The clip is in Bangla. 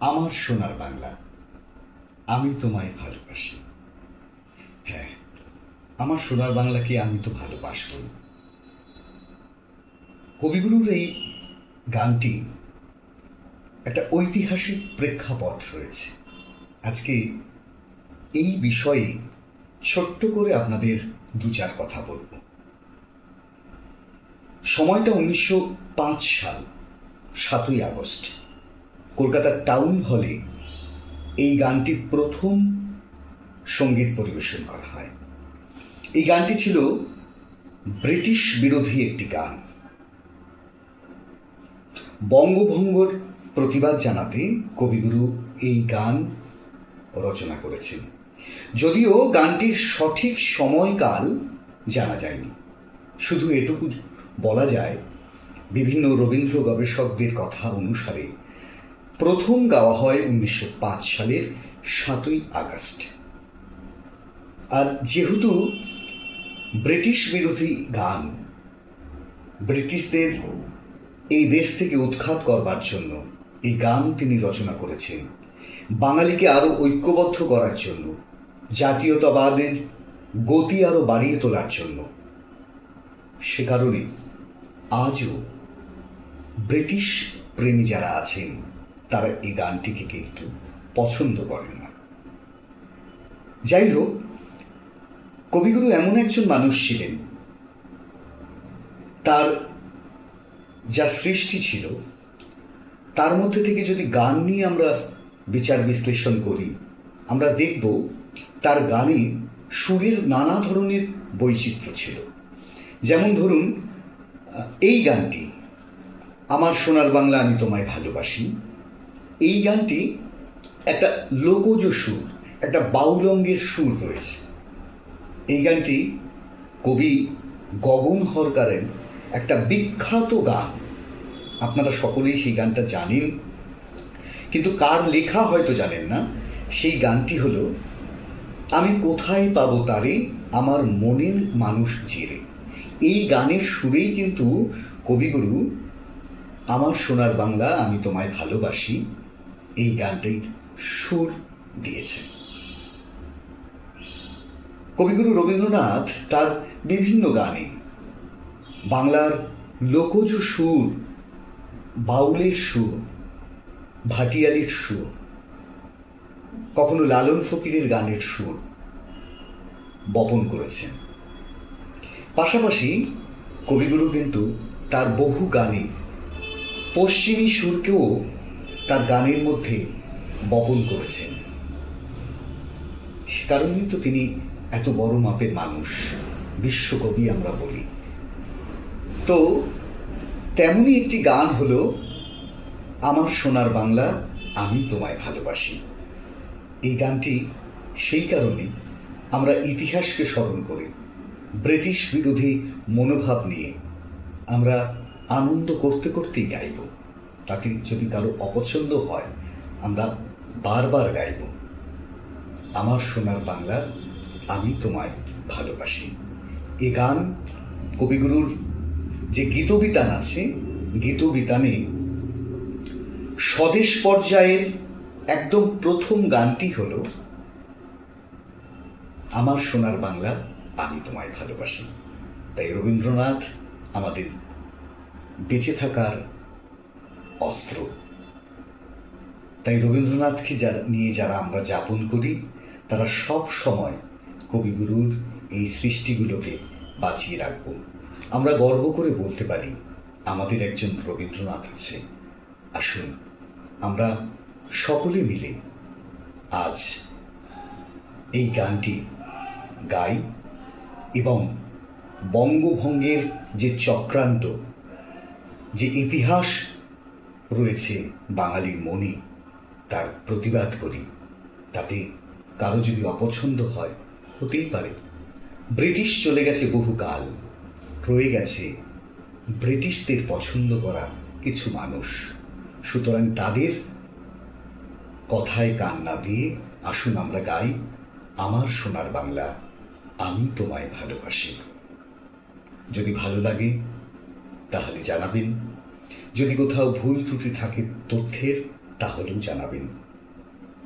আমার সোনার বাংলা, আমি তোমায় ভালোবাসি। হ্যাঁ আমার সোনার বাংলাকে আমি তো ভালোবাসব। কবিগুরুর এই গানটি একটা ঐতিহাসিক প্রেক্ষাপট রয়েছে। আজকে এই বিষয়ে ছোট্ট করে আপনাদের দু চার কথা বলব। সময়টা উনিশশো পাঁচ সাল, সাতই আগস্ট। কলকাতার টাউন হলে এই গানটি প্রথম সংগীত পরিবেশন করা হয়। এই গানটি ছিল ব্রিটিশ বিরোধী একটি গান। বঙ্গভঙ্গর প্রতিবাদ জানাতে কবিগুরু এই গান রচনা করেছেন। যদিও গানটির সঠিক সময়কাল জানা যায়নি। শুধু এটুকু বলা যায়, বিভিন্ন রবীন্দ্র গবেষকদের কথা অনুসারে প্রথম গাওয়া হয় উনিশশো পাঁচ সালের সাতই আগস্ট। আর যেহেতু ব্রিটিশ বিরোধী গান ব্রিটিশদের এই দেশ থেকে উৎখাত করবার জন্য এই গান তিনি রচনা করেছেন, বাঙালিকে আরও ঐক্যবদ্ধ করার জন্য। জাতীয়তাবাদের গতি আরও বাড়িয়ে তোলার জন্য। সে কারণে আজও ব্রিটিশ প্রেমী যারা আছেন, তারা এই গানটিকে কিন্তু পছন্দ করেন না। যাই হোক কবিগুরু এমন একজন মানুষ ছিলেন, তার যা সৃষ্টি ছিল, তার মধ্যে থেকে যদি গান নিয়ে আমরা বিচার বিশ্লেষণ করি আমরা দেখব তার গানে সুরের নানা ধরনের বৈচিত্র্য ছিল। যেমন ধরুন এই গানটি, আমার সোনার বাংলা আমি তোমায় ভালোবাসি। এই গানটি একটা লোকজ সুর, একটা বাউলঙ্গের সুর রয়েছে। এই গানটি কবি গগন হরকারের একটা বিখ্যাত গান। আপনারা সকলেই সেই গানটা জানেন। কিন্তু কার লেখা হয়তো জানেন না। সেই গানটি হলো, আমি কোথায় পাবো তারে? আমার মনের মানুষ জেরে। এই গানের সুরেই কিন্তু কবিগুরু, আমার সোনার বাংলা আমি তোমায় ভালোবাসি। এই গানটির সুর দিয়েছে কবিগুরু রবীন্দ্রনাথ তার বিভিন্ন গানে বাংলার লোকজ সুর, বাউলের সুর, ভাটিয়ালির সুর কখনো লালন ফকিরের গানের সুর বপন করেছেন। পাশাপাশি কবিগুরু কিন্তু তার বহু গানে পশ্চিমী সুরকেও তার গানের মধ্যে বপন করেছেন। সে কারণেই তো তিনি এত বড় মাপের মানুষ, বিশ্বকবি আমরা বলি। তো তেমনই একটি গান হলো, আমার সোনার বাংলা আমি তোমায় ভালোবাসি। এই গানটি সেই কারণে আমরা ইতিহাসকে স্মরণ করে। ব্রিটিশ বিরোধী মনোভাব নিয়ে আমরা আনন্দ করতে করতেই গাইব। তাতে যদি কারও অপছন্দ হয়, আমরা বারবার গাইব। আমার সোনার বাংলা, আমি তোমায় ভালোবাসি। এ গান কবিগুরুর যে গীতবিতান আছে, গীতবিতানে স্বদেশ পর্যায়ের একদম প্রথম গানটি হলো, আমার সোনার বাংলা, আমি তোমায় ভালোবাসি। তাই রবীন্দ্রনাথ আমাদের বেঁচে থাকার অস্ত্র। তাই রবীন্দ্রনাথকে যারা নিয়ে যারা আমরা যাপন করি, তারা সব সময় কবিগুরুর এই সৃষ্টিগুলোকে বাঁচিয়ে রাখব। আমরা গর্ব করে বলতে পারি, আমাদের একজন রবীন্দ্রনাথ আছে। আসুন, আমরা সকলে মিলে আজ এই গানটি গাই এবং বঙ্গভঙ্গের যে চক্রান্ত, যে ইতিহাস রয়েছে বাঙালির মনে তার প্রতিবাদ করি। তাতে কারও যদি অপছন্দ হয়, হতেই পারে। ব্রিটিশ চলে গেছে বহুকাল, রয়ে গেছে ব্রিটিশদের পছন্দ করা কিছু মানুষ। সুতরাং তাদের কথায় গান না দিয়ে আসুন আমরা গাই আমার সোনার বাংলা, আমি তোমায় ভালোবাসি। যদি ভালো লাগে, তাহলে জানাবেন। যদি কোথাও ভুল ত্রুটি থাকে তথ্যের, তাহলেও জানাবেন।